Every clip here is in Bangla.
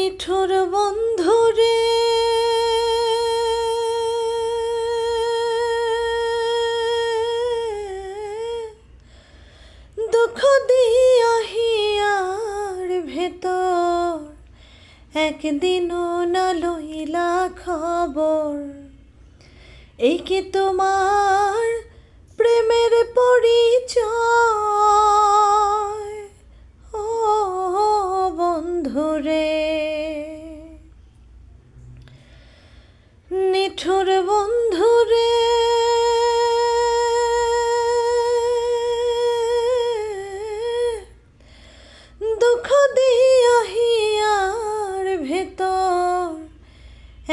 নিঠুর বন্ধুরে দুঃখ দিয়া হিয়ার ভেতর একদিনও না লইলা খবর। এই কি তোমার প্রেমের পরিচয়? নিঠুর বন্ধুরে দুঃখ দিয়া হিয়ার ভেতর,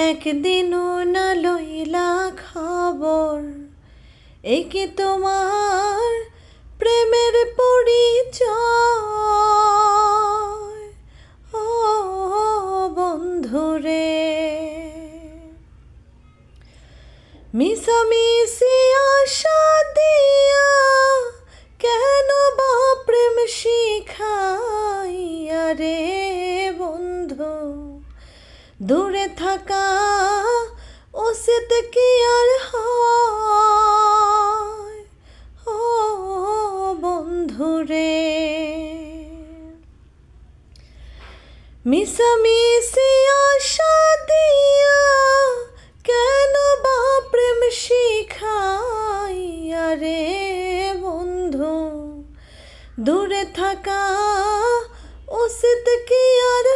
একদিনও না লইলা খবর। এই কি তোমার প্রেমের পরিচয়। মিশামিশি আশা দিয়া কেন বা প্রেম শিখাইয়া রে বন্ধু? দূরে থাকা ওসিত কি আর হয়? ও বন্ধুরে মিশামিশি আশা দিয়া দূরে থাকা উচিত কি আর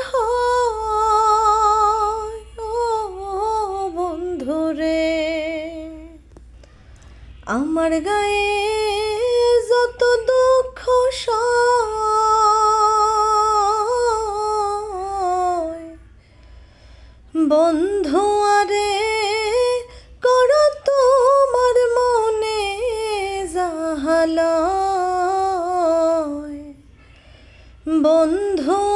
বন্ধুরে আমার গায়ে যত দুঃখ বন্ধু আরে বন্ধু